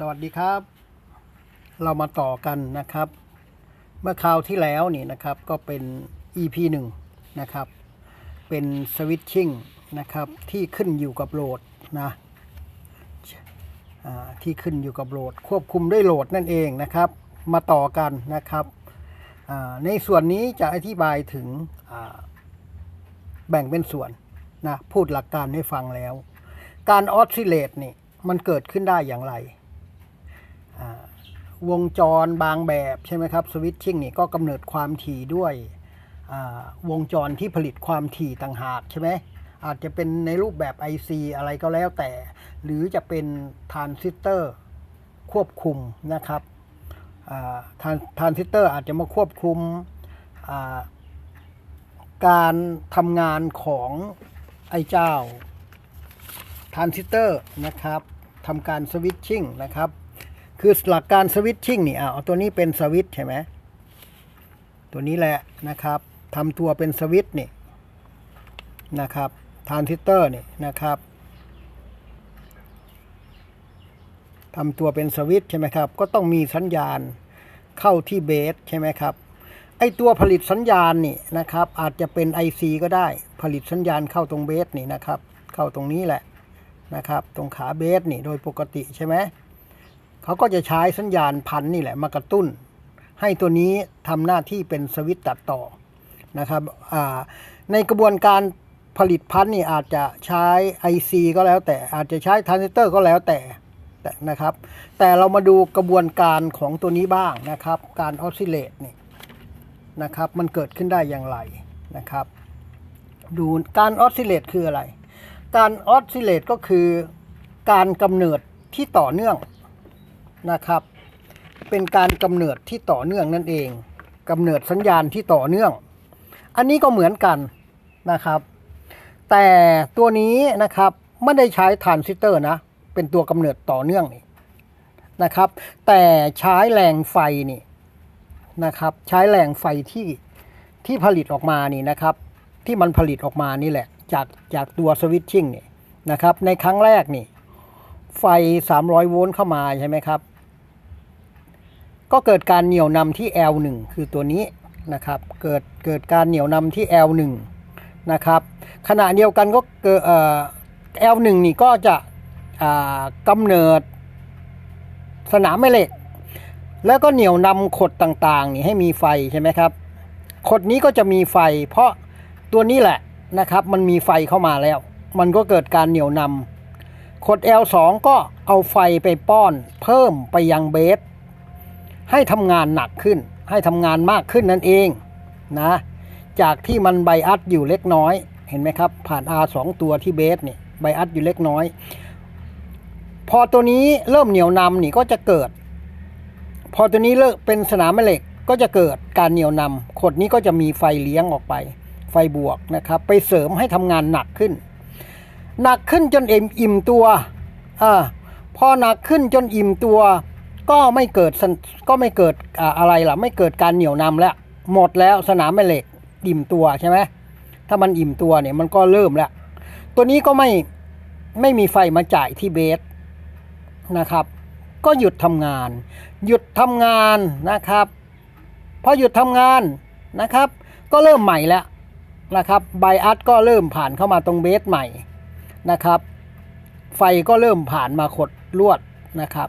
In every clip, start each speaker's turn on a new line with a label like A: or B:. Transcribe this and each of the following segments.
A: สวัสดีครับ เรามาต่อกันนะครับ เมื่อคราวที่แล้วนี่นะครับก็เป็น EP 1นะครับ เป็นสวิตชิ่งนะครับที่ขึ้นอยู่กับโหลดนะที่ขึ้นอยู่กับโหลด ควบคุมด้วยโหลดนั่นเองนะครับ มาต่อกันนะครับในส่วนนี้จะอธิบายถึงแบ่งเป็นส่วนนะพูดหลักการให้ฟังแล้ว การออสซิเลตนี่มันเกิดขึ้นได้อย่างไร วงจรบางแบบใช่ไหมครับสวิตชิ่งนี่ก็กำเนิดความถี่ด้วยวงจรที่ผลิตความถี่ต่างหากใช่ไหมอาจจะเป็นในรูปแบบ IC อะไรก็แล้วแต่ หรือจะเป็นทรานซิสเตอร์ควบคุมนะครับทรานซิสเตอร์อาจจะมาควบคุมการทำงานของไอ้เจ้าทรานซิสเตอร์นะครับทำการสวิตชิ่งนะครับ คือหลักการสวิตชิ่งนี่เอาตัวนี้เป็นสวิตใช่ไหมตัวนี้แหละนะครับทำตัวเป็นสวิตนี่นะครับทรานซิสเตอร์นี่นะครับทำตัวเป็นสวิตใช่ไหมครับ ก็ต้องมีสัญญาณเข้าที่เบสใช่ไหมครับ ไอตัวผลิตสัญญาณนี่นะครับ อาจจะเป็น IC ก็ได้ ผลิตสัญญาณเข้าตรงเบสนี่นะครับ เข้าตรงนี้แหละนะครับ ตรงขาเบสนี่โดยปกติใช่ไหม เขาก็จะใช้สัญญาณพันนี่แหละมากระตุ้น ให้ตัวนี้ทำหน้าที่เป็นสวิตช์ตัดต่อนะครับในกระบวนการผลิตพันนี่อาจจะใช้ IC ก็แล้วแต่อาจจะใช้ทรานซิสเตอร์ก็แล้วแต่แต่นะครับ แต่เรามาดูกระบวนการของตัวนี้บ้างนะครับ การออสซิเลตนี่นะครับมันเกิดขึ้นได้อย่างไรนะครับ ดูการออสซิเลตคืออะไร การออสซิเลตก็คือการกำเนิดที่ต่อเนื่อง นะครับ เป็นการกำเนิดที่ต่อเนื่องนั่นเองกำเนิดสัญญาณที่ต่อเนื่อง อันนี้ก็เหมือนกันนะครับ แต่ตัวนี้นะครับไม่ได้ใช้ทรานซิสเตอร์นะ เป็นตัวกำเนิดต่อเนื่องนี่นะครับ แต่ใช้แรงไฟนี่นะครับ ใช้แรงไฟที่ที่ผลิตออกมานี่นะครับ ที่มันผลิตออกมานี่แหละ จากจากตัวสวิตชิ่งนี่นะครับ ในครั้งแรกนี่ ไฟ 300 โวลต์เข้ามาใช่ไหมครับ ก็เกิดการเหนี่ยวนำที่ L1 คือตัวนี้นะครับ เกิดเกิดการเหนี่ยวนำที่ L1 นะครับ ขณะเดียวกันก็เกิดเอ่อ L1 นี่ก็จะอ่ากำเนิดสนามแม่เหล็ก แล้วก็เหนี่ยวนำขดต่างๆนี่ให้มีไฟใช่ไหมครับ ขดนี้ก็จะมีไฟ เพราะตัวนี้แหละนะครับ มันมีไฟเข้ามาแล้ว มันก็เกิดการเหนี่ยวนำ ขด L2 ก็เอาไฟไปป้อนเพิ่มไปยังเบส ให้ทำงานหนักขึ้น ให้ทำงานมากขึ้นนั่นเองนะ จากที่มันไบอัสอยู่เล็กน้อย เห็นไหมครับ ผ่าน R สองตัวที่เบสเนี่ยไบอัสอยู่เล็กน้อย พอตัวนี้เริ่มเหนี่ยวนำนี่ก็จะเกิด พอตัวนี้เลิกเป็นสนามแม่เหล็กก็จะเกิดการเหนี่ยวนำขดนี้ก็จะมีไฟเลี้ยงออกไป ไฟบวกนะครับ ไปเสริมให้ทำงานหนักขึ้น หนักขึ้นจนเอ็มอิ่มตัวอ่าพอหนักขึ้นจนอิ่มตัว ก็ไม่เกิดก็ไม่เกิดอ่าอะไรล่ะ ไม่เกิดการเหนี่ยวนำแล้ว หมดแล้วสนามแม่เหล็กอิ่มตัวใช่ไหมถ้ามันอิ่มตัวเนี่ยมันก็เริ่มแล้ว ตัวนี้ก็ไม่ไม่มีไฟมาจ่ายที่เบสนะครับ ก็หยุดทำงาน หยุดทำงานนะครับพอหยุดทำงานนะครับ ก็เริ่มใหม่แล้วนะครับไบอัสก็เริ่มผ่านเข้ามาตรงเบสใหม่ นะครับ ไฟก็เริ่มผ่านมาขดลวดนะครับ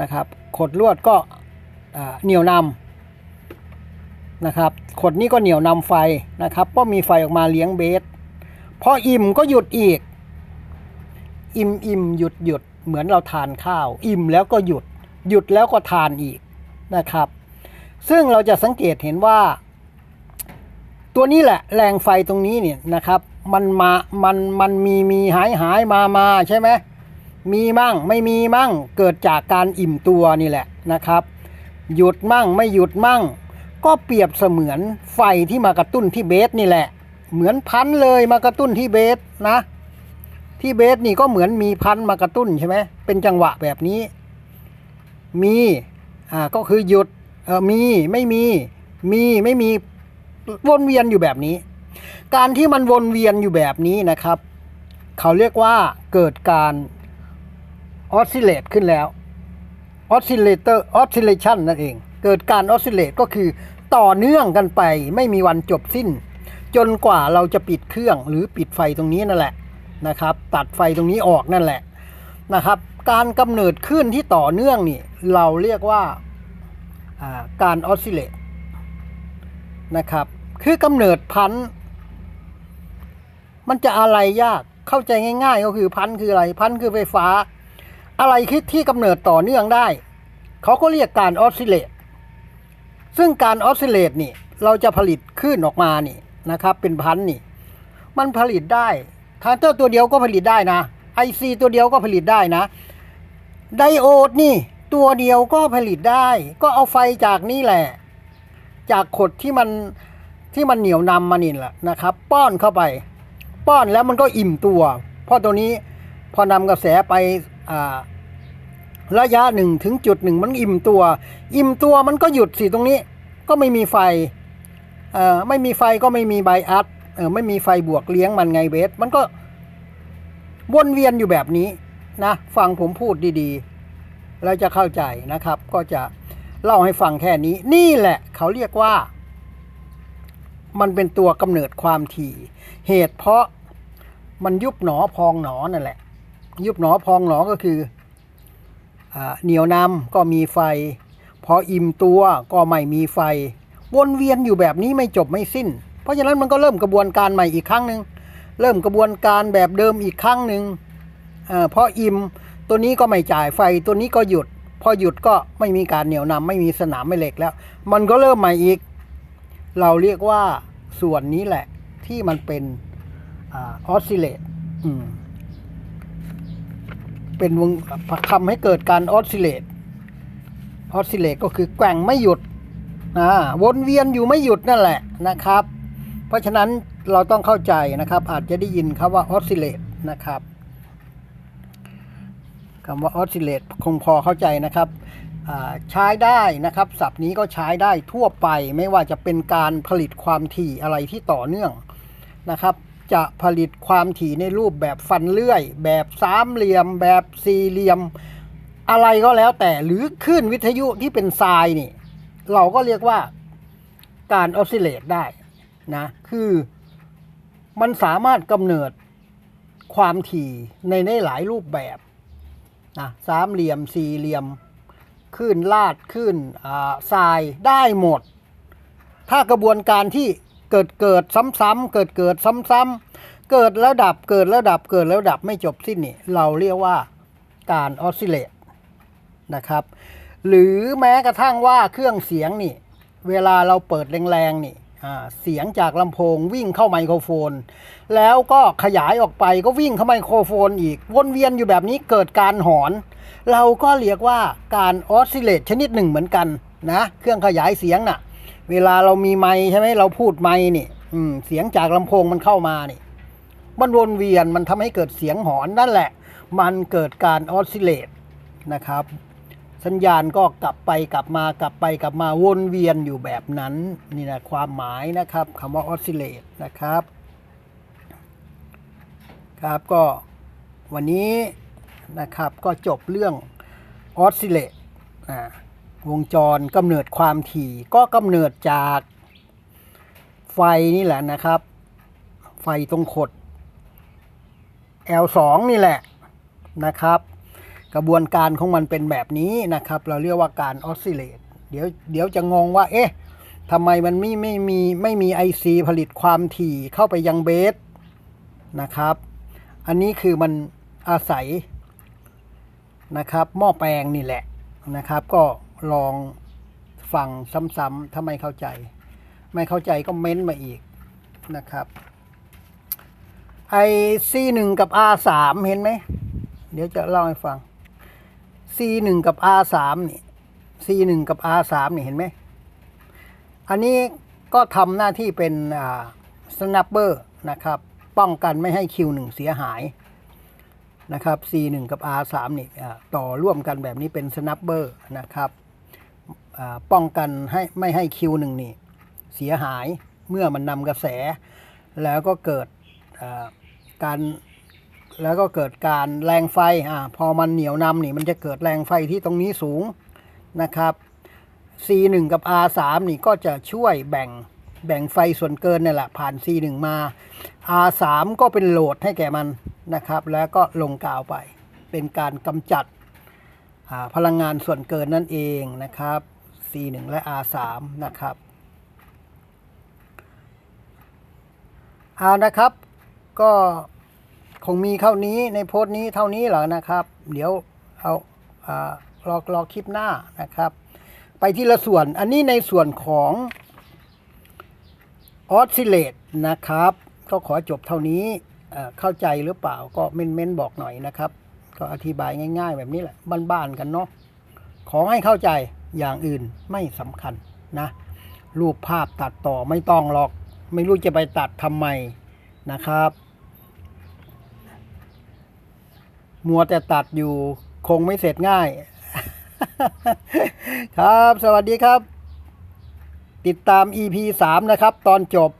A: นะครับ ขดลวดก็เหนี่ยวนำนะครับ ขดนี้ก็เหนี่ยวนำไฟนะครับ ก็มีไฟออกมาเลี้ยงเบสพออิ่มก็หยุดอีก อิ่มอิ่มหยุดหยุดเหมือนเราทานข้าว อิ่มแล้วก็หยุด หยุดแล้วก็ทานอีกนะครับ ซึ่งเราจะสังเกตเห็นว่า ตัวนี้แหละแรงไฟตรงนี้เนี่ยนะครับ มันมามันมันมีมีหายหายมามาใช่ไหมมีมั่งไม่มีมั่งเกิดจากการอิ่มตัวนี่แหละนะครับ หยุดมั่งไม่หยุดมั่ง ก็เปรียบเสมือนไฟที่มากระตุ้นที่เบสนี่แหละ เหมือนพันเลยมากระตุ้นที่เบสนะ ที่เบสนี่ก็เหมือนมีพันมากระตุ้นใช่ไหมเป็นจังหวะแบบนี้ มีอ่าก็คือหยุดเออมีไม่มี มีไม่มีวนเวียนอยู่แบบนี้ การที่มันวนเวียนอยู่แบบนี้นะครับ เขาเรียกว่าเกิดการออสซิเลตขึ้นแล้วออสซิเลเตอร์ออสซิเลชันนั่นเอง เกิดการออสซิเลตก็คือต่อเนื่องกันไปไม่มีวันจบสิ้น จนกว่าเราจะปิดเครื่องหรือปิดไฟตรงนี้นั่นแหละนะครับ ตัดไฟตรงนี้ออกนั่นแหละนะครับ การกำเนิดขึ้นที่ต่อเนื่องนี่เราเรียกว่าาการออสซิเลตนะครับ คือกำเนิดพันธุ์ มันจะอะไรยากเข้าใจง่าย ๆ ก็คือพันคืออะไรพันคือไฟฟ้า อะไรคิดที่กำเนิดต่อเนื่องได้ เขาก็เรียกการออสซิเลตซึ่งการออสซิเลตนี่เราจะผลิตคลื่นออกมานี่นะครับ เป็นพันนี่ มันผลิตได้ทานเตอร์ตัวเดียวก็ผลิตได้นะไอซีตัวเดียวก็ผลิตได้นะ ไดโอดนี่ตัวเดียวก็ผลิตได้ ก็เอาไฟจากนี่แหละ จากขดที่มันที่มันเหนียวนำมานี่แหละนะครับ ป้อนเข้าไป ป้อนแล้วมันก็อิ่มตัว เพราะตัวนี้พอนำกระแสไประยะหนึ่งถึงจุดหนึ่งมันอิ่มตัว อิ่มตัวมันก็หยุดสิตรงนี้ ก็ไม่มีไฟเอ่อไม่มีไฟก็ไม่มีไบอัสเออไม่มีไฟบวกเลี้ยงมันไงเบสมันก็วนเวียนอยู่แบบนี้นะฟังผมพูดดีๆ แล้วจะเข้าใจนะครับ ก็จะเล่าให้ฟังแค่นี้ นี่แหละเขาเรียกว่า มันเป็นตัวกำเนิดความถี่ เหตุเพราะ มันยุบหนอพองหนอนั่นแหละ ยุบหนอพองหนอก็คืออเหนียวนำก็มีไฟ พออิ่มตัวก็ไม่มีไฟ วนเวียนอยู่แบบนี้ไม่จบไม่สิ้น เพราะฉะนั้นมันก็เริ่มกระบวนการใหม่อีกครั้งหนึ่งเริ่มกระบวนการแบบเดิมอีกครั้งหนึ่งอพออิ่มตัวนี้ก็ไม่จ่ายไฟตัวนี้ก็หยุด พอหยุดก็ไม่มีการเหนี่ยวนำไม่มีสนามแม่เหล็กแล้ว มันก็เริ่มใหม่อีก เราเรียกว่าส่วนนี้แหละที่มันเป็น ออสซิเลตเป็นวงทำให้เกิดการออสซิเลตออสซิเลตก็คือแกว่งไม่หยุดวนเวียนอยู่ไม่หยุดนั่นแหละนะครับ เพราะฉะนั้นเราต้องเข้าใจนะครับ อาจจะได้ยินคำว่าออสซิเลตนะครับคำว่าออสซิเลตคงพอเข้าใจนะครับใช้ได้นะครับศัพท์นี้ก็ใช้ได้ทั่วไปไม่ว่าจะเป็นการผลิตความถี่อะไรที่ต่อเนื่องนะครับ จะผลิตความถี่ในรูปแบบฟันเลื่อย แบบสามเหลี่ยม แบบสี่เหลี่ยม อะไรก็แล้วแต่หรือคลื่นวิทยุที่เป็นทรายนี่ เราก็เรียกว่าการออสซิเลตได้นะคือมันสามารถกำเนิดความถี่ในในหลายรูปแบบนะสามเหลี่ยมสี่เหลี่ยมคลื่นลาดคลื่นทรายได้หมด ถ้ากระบวนการที่ เกิดเกิดซ้ำๆเกิดเกิดซ้ำๆเกิดแล้วดับเกิดแล้วดับเกิดแล้วดับไม่จบสิ้นนี่เราเรียกว่าการออสซิเลตนะครับ หรือแม้กระทั่งว่าเครื่องเสียงนี่ เวลาเราเปิดแรงๆนี่เสียงจากลำโพงวิ่งเข้าไมโครโฟน แล้วก็ขยายออกไปก็วิ่งเข้าไมโครโฟนอีก วนเวียนอยู่แบบนี้เกิดการหอน เราก็เรียกว่าการออสซิเลตชนิดหนึ่งเหมือนกันนะ เครื่องขยายเสียงน่ะ เวลาเรามีไมค์ใช่ไหมเราพูดไมค์นี่อืมเสียงจากลำโพงมันเข้ามานี่มันวนเวียนมันทำให้เกิดเสียงหอนนั่นแหละ มันเกิดการออสซิเลตนะครับ สัญญาณก็กลับไปกลับมากลับไปกลับมาวนเวียนอยู่แบบนั้นนี่นะความหมายนะครับคำว่าออสซิเลตนะครับครับก็วันนี้นะครับก็จบเรื่องออสซิเลตอ่า วงจรกำเนิดความถี่ก็กำเนิดจากไฟนี่แหละนะครับ ไฟตรงขด L2 นี่แหละนะครับ กระบวนการของมันเป็นแบบนี้นะครับ เราเรียกว่าการออสซิเลตเดี๋ยวเดี๋ยวจะงงว่า เอ๊ะทำไมมันไม่ไม่มีไม่มีไอซีผลิตความถี่เข้าไปยังเบสนะครับ อันนี้คือมันอาศัยนะครับ หม้อแปลงนี่แหละนะครับ ก็ ลองฟังซ้ำๆถ้าไม่เข้าใจ ไม่เข้าใจก็เม้นมาอีกนะครับ ไอซีหนึ่งกับ R สามเห็นไหม เดี๋ยวจะเล่าให้ฟัง C หนึ่งกับ R สามนี่ C หนึ่งกับ R สามนี่เห็นไหม อันนี้ก็ทำหน้าที่เป็นอ่า snapper นะครับ ป้องกันไม่ให้ Q หนึ่งเสียหายนะครับ C หนึ่งกับ R สามนี่ต่อร่วมกันแบบนี้เป็น snapper นะครับ ป้องกันให้ไม่ให้ Q หนึ่งนี่เสียหายเมื่อมันนำกระแส แล้วก็เกิดการแล้วก็เกิดการแรงไฟอ่าพอมันเหนียวนำนี่มันจะเกิดแรงไฟที่ตรงนี้สูงนะครับ C1 กับ R3 นี่ก็จะช่วยแบ่งแบ่งไฟส่วนเกินนี่แหละผ่าน C1 มา R3 ก็เป็นโหลดให้แก่มันนะครับ แล้วก็ลงกาวไป เป็นการกำจัด พลังงานส่วนเกินนั่นเองนะครับ C1 และ R3 นะครับเอานะครับ ก็คงมีเท่านี้ในโพสต์นี้เท่านี้เหรอนะครับ เดี๋ยวเอาอารอรอคลิปหน้านะครับ ไปที่ละส่วนอันนี้ในส่วนของออสซิเลตนะครับ ก็ขอจบเท่านี้เอ่อเข้าใจหรือเปล่าก็เม้นๆบอกหน่อยนะครับ ก็อธิบายง่าย ๆ แบบนี้แหละบ้านๆกันเนาะขอให้เข้าใจอย่างอื่นไม่สำคัญนะ รูปภาพตัดต่อไม่ต้องหรอก ไม่รู้จะไปตัดทำไมนะครับ มัวแต่ตัดอยู่คงไม่เสร็จง่าย ครับ สวัสดีครับ ติดตาม EP 3 นะครับ ตอนจบ